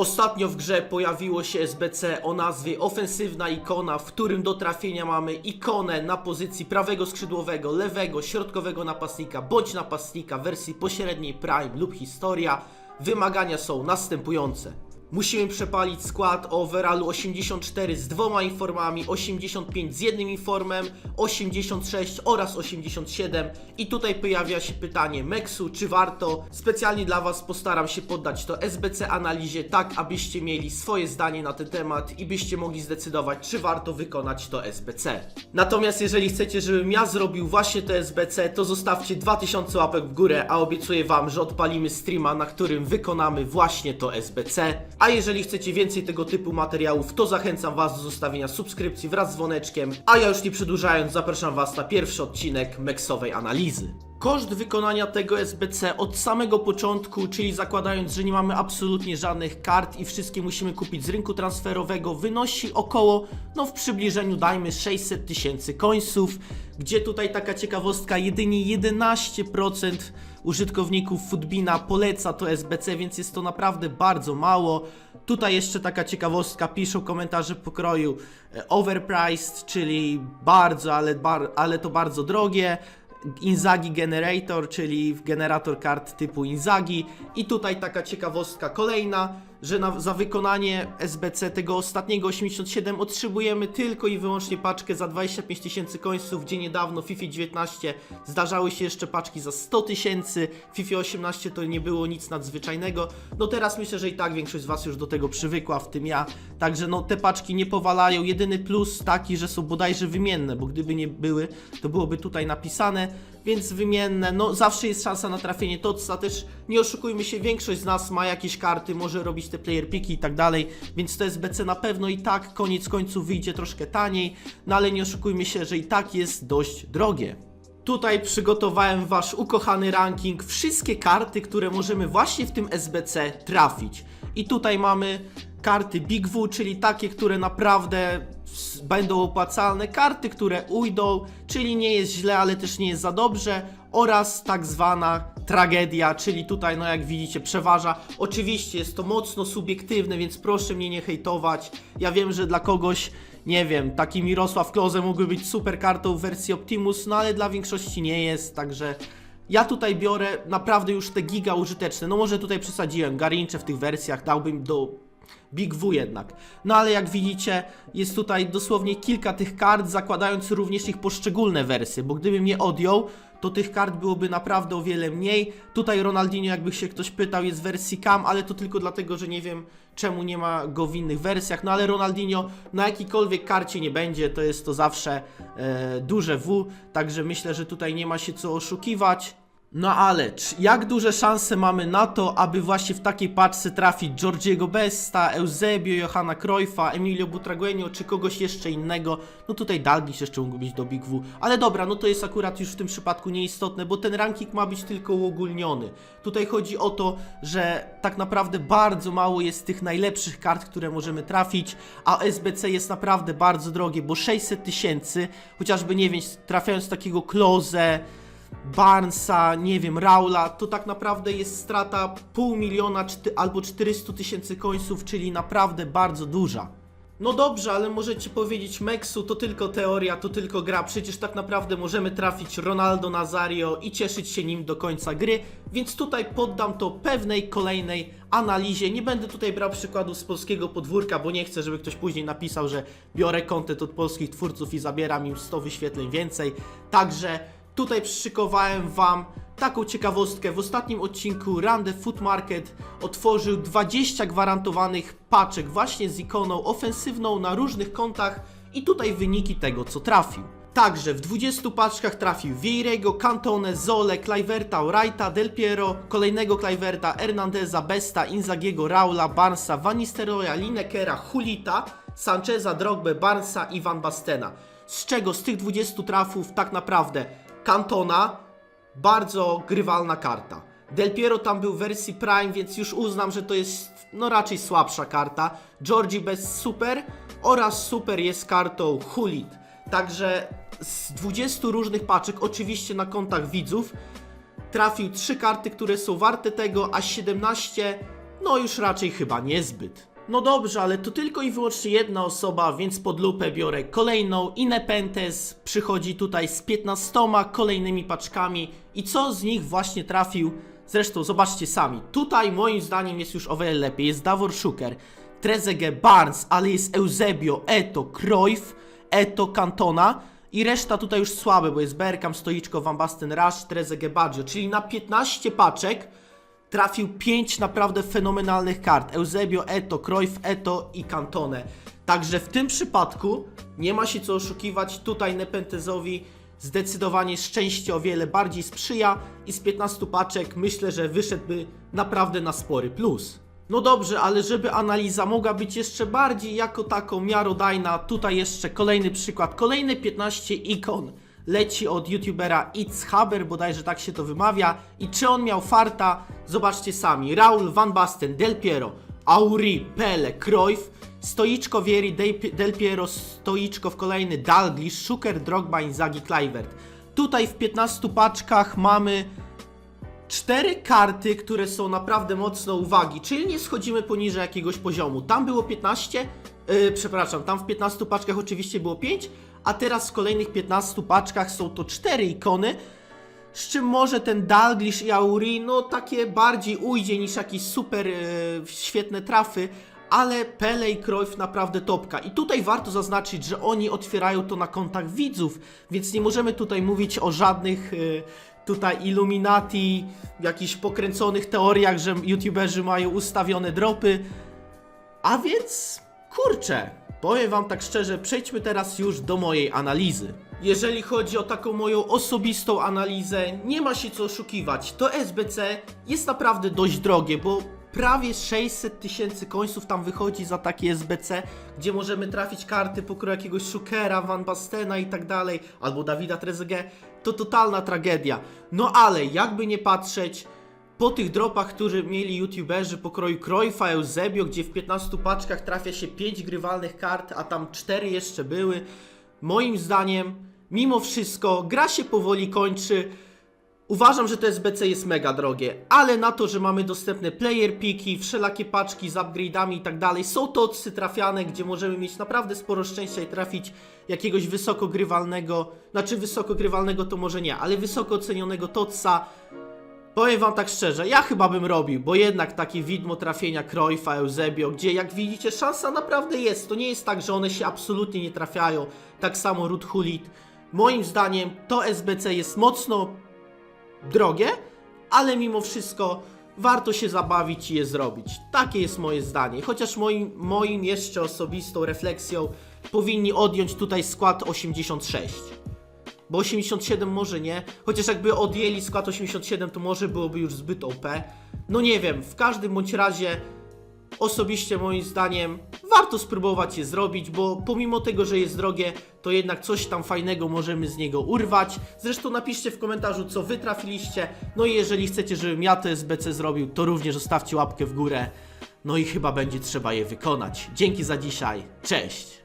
Ostatnio w grze pojawiło się SBC o nazwie Ofensywna Ikona, w którym do trafienia mamy ikonę na pozycji prawego skrzydłowego, lewego, środkowego napastnika bądź napastnika wersji pośredniej Prime lub Historia. Wymagania są następujące. Musimy przepalić skład o overallu 84 z dwoma informami, 85 z jednym informem, 86 oraz 87 i tutaj pojawia się pytanie Meksu, czy warto? Specjalnie dla Was postaram się poddać to SBC analizie, tak abyście mieli swoje zdanie na ten temat i byście mogli zdecydować, czy warto wykonać to SBC. Natomiast jeżeli chcecie, żebym ja zrobił właśnie to SBC, to zostawcie 2000 łapek w górę, a obiecuję Wam, że odpalimy streama, na którym wykonamy właśnie to SBC. A jeżeli chcecie więcej tego typu materiałów, to zachęcam Was do zostawienia subskrypcji wraz z dzwoneczkiem. A ja już nie przedłużając, zapraszam Was na pierwszy odcinek Meksowej analizy. Koszt wykonania tego SBC od samego początku, czyli zakładając, że nie mamy absolutnie żadnych kart i wszystkie musimy kupić z rynku transferowego, wynosi około, no w przybliżeniu dajmy 600 tysięcy końców, gdzie tutaj taka ciekawostka, jedynie 11% użytkowników Footbina poleca to SBC, więc jest to naprawdę bardzo mało. Tutaj jeszcze taka ciekawostka, piszą komentarze pokroju e, overpriced, czyli bardzo, ale, bar, ale to bardzo drogie. Inzagi Generator, czyli generator kart typu Inzagi. I tutaj taka ciekawostka kolejna, że na, za wykonanie SBC tego ostatniego 87 otrzymujemy tylko i wyłącznie paczkę za 25 tysięcy końców, gdzie niedawno FIFA 19 zdarzały się jeszcze paczki za 100 tysięcy, FIFA 18 to nie było nic nadzwyczajnego. No teraz myślę, że i tak większość z Was już do tego przywykła, w tym ja. Także no te paczki nie powalają. Jedyny plus taki, że są bodajże wymienne, bo gdyby nie były, to byłoby tutaj napisane więc wymienne, no zawsze jest szansa na trafienie Totsa, też nie oszukujmy się, większość z nas ma jakieś karty, może robić te player piki i tak dalej, więc to SBC na pewno i tak koniec końców wyjdzie troszkę taniej, no ale nie oszukujmy się, że i tak jest dość drogie. Tutaj przygotowałem wasz ukochany ranking, wszystkie karty, które możemy właśnie w tym SBC trafić. I tutaj mamy karty Big W, czyli takie, które naprawdę będą opłacalne, karty, które ujdą, czyli nie jest źle, ale też nie jest za dobrze, oraz tak zwana tragedia, czyli tutaj, no jak widzicie, przeważa. Oczywiście jest to mocno subiektywne, więc proszę mnie nie hejtować. Ja wiem, że dla kogoś, nie wiem, taki Mirosław Kloze mógłby być super kartą w wersji Optimus, no ale dla większości nie jest, także ja tutaj biorę naprawdę już te giga użyteczne. No może tutaj przesadziłem, Garincze w tych wersjach dałbym do Big W jednak. No ale jak widzicie, jest tutaj dosłownie kilka tych kart, zakładając również ich poszczególne wersje, bo gdybym je odjął, to tych kart byłoby naprawdę o wiele mniej. Tutaj Ronaldinho, jakby się ktoś pytał, jest w wersji CAM, ale to tylko dlatego, że nie wiem czemu nie ma go w innych wersjach. No ale Ronaldinho na jakiejkolwiek karcie nie będzie, to jest to zawsze e, duże W, także myślę, że tutaj nie ma się co oszukiwać. No ale jak duże szanse mamy na to, aby właśnie w takiej paczce trafić Georgiego Besta, Eusebio, Johanna Cruyffa, Emilio Butragueño czy kogoś jeszcze innego? No tutaj Dalglish jeszcze mógł być do Big W. Ale dobra, no to jest akurat już w tym przypadku nieistotne, bo ten ranking ma być tylko uogólniony. Tutaj chodzi o to, że tak naprawdę bardzo mało jest tych najlepszych kart, które możemy trafić, a SBC jest naprawdę bardzo drogie, bo 600 tysięcy, chociażby nie wiem, trafiając takiego Klose, Barnesa, nie wiem, Raula, to tak naprawdę jest strata pół miliona czty, albo 400 tysięcy końców, czyli naprawdę bardzo duża. No dobrze, ale możecie powiedzieć Meksu to tylko teoria, to tylko gra, przecież tak naprawdę możemy trafić Ronaldo Nazario i cieszyć się nim do końca gry, więc tutaj poddam to pewnej kolejnej analizie. Nie będę tutaj brał przykładów z polskiego podwórka, bo nie chcę, żeby ktoś później napisał, że biorę content od polskich twórców i zabieram im 100 wyświetleń więcej. Także Tutaj przyszykowałem Wam taką ciekawostkę. W ostatnim odcinku Rande Food Market otworzył 20 gwarantowanych paczek właśnie z ikoną ofensywną na różnych kontach i tutaj wyniki tego, co trafił. Także w 20 paczkach trafił Vieirego, Cantone, Zole, Kluiverta, Wrighta, Del Piero, kolejnego Kluiverta, Hernandeza, Besta, Inzagiego, Raula, Barnesa, Van Nistelrooya, Linekera, Hulita, Sancheza, Drogbę, Barnesa i Van Bastena. Z czego z tych 20 trafów tak naprawdę Cantona, bardzo grywalna karta. Del Piero tam był w wersji Prime, więc już uznam, że to jest no raczej słabsza karta. Georgie bez super oraz super jest kartą Hulit. Także z 20 różnych paczek, oczywiście na kontach widzów, trafił 3 karty, które są warte tego, a 17 No już raczej chyba niezbyt. No dobrze, ale to tylko i wyłącznie jedna osoba, więc pod lupę biorę kolejną i Nepenthes przychodzi tutaj z 15 kolejnymi paczkami i co z nich właśnie trafił? Zresztą zobaczcie sami. Tutaj moim zdaniem jest już o wiele lepiej. Jest Davor Szuker, Trezeguet, Barnes, ale jest Eusebio, Eto, Cruyff, Eto, Cantona i reszta tutaj już słabe, bo jest Bergkamp, Stoiczko, Van Basten, Rush, Trezeguet, Baggio, czyli na 15 paczek trafił 5 naprawdę fenomenalnych kart. Eusebio, Eto, Cruyff, Eto i Cantone. Także w tym przypadku nie ma się co oszukiwać. Tutaj Nepentezowi zdecydowanie szczęście o wiele bardziej sprzyja i z 15 paczek myślę, że wyszedłby naprawdę na spory plus. No dobrze, ale żeby analiza mogła być jeszcze bardziej jako taką miarodajna, tutaj jeszcze kolejny przykład, kolejne 15 ikon leci od youtubera It's Haber, bodajże tak się to wymawia. I czy on miał farta? Zobaczcie sami. Raul, Van Basten, Del Piero, Auri, Pele, Cruyff, Stoiczko, Vieri, Del- Piero, Stoiczko w kolejny, Dalglish, Szuker, Drogba, Inzaghi, Kluivert. Tutaj w 15 paczkach mamy cztery karty, które są naprawdę mocno uwagi, czyli nie schodzimy poniżej jakiegoś poziomu. Tam było 15, yy, przepraszam, tam w 15 paczkach oczywiście było 5, a teraz w kolejnych 15 paczkach są to cztery ikony, z czym może ten Dalglish i Auri, no takie bardziej ujdzie niż jakieś super yy, świetne trafy, ale Pele i Cruyff naprawdę topka. I tutaj warto zaznaczyć, że oni otwierają to na kontach widzów, więc nie możemy tutaj mówić o żadnych yy, tutaj Illuminati, jakichś pokręconych teoriach, że youtuberzy mają ustawione dropy. A więc, kurczę, powiem wam tak szczerze, przejdźmy teraz już do mojej analizy. Jeżeli chodzi o taką moją osobistą analizę, nie ma się co oszukiwać. To SBC jest naprawdę dość drogie, bo prawie 600 tysięcy końców tam wychodzi za takie SBC, gdzie możemy trafić karty pokroju jakiegoś Szukera, Van Bastena i tak dalej, albo Dawida Trezeguet. To totalna tragedia. No ale jakby nie patrzeć, po tych dropach, które mieli youtuberzy pokroju Cruyffa, Eusebio, gdzie w 15 paczkach trafia się 5 grywalnych kart, a tam 4 jeszcze były, moim zdaniem, mimo wszystko, gra się powoli kończy. Uważam, że to SBC jest mega drogie, ale na to, że mamy dostępne player piki, wszelakie paczki z upgrade'ami i tak dalej, są to odsy trafiane, gdzie możemy mieć naprawdę sporo szczęścia i trafić jakiegoś wysoko grywalnego, znaczy wysoko grywalnego to może nie, ale wysoko ocenionego totsa, Powiem wam tak szczerze, ja chyba bym robił, bo jednak takie widmo trafienia Cruyffa, Eusebio, gdzie jak widzicie szansa naprawdę jest, to nie jest tak, że one się absolutnie nie trafiają, tak samo Ruth Hulit. Moim zdaniem to SBC jest mocno drogie, ale mimo wszystko warto się zabawić i je zrobić. Takie jest moje zdanie. Chociaż moim, moim jeszcze osobistą refleksją powinni odjąć tutaj skład 86. Bo 87 może nie, chociaż jakby odjęli skład 87 to może byłoby już zbyt OP. No nie wiem, w każdym bądź razie osobiście moim zdaniem warto spróbować je zrobić, bo pomimo tego, że jest drogie, to jednak coś tam fajnego możemy z niego urwać. Zresztą napiszcie w komentarzu, co wy trafiliście. No i jeżeli chcecie, żebym ja to SBC zrobił, to również zostawcie łapkę w górę. No i chyba będzie trzeba je wykonać. Dzięki za dzisiaj. Cześć!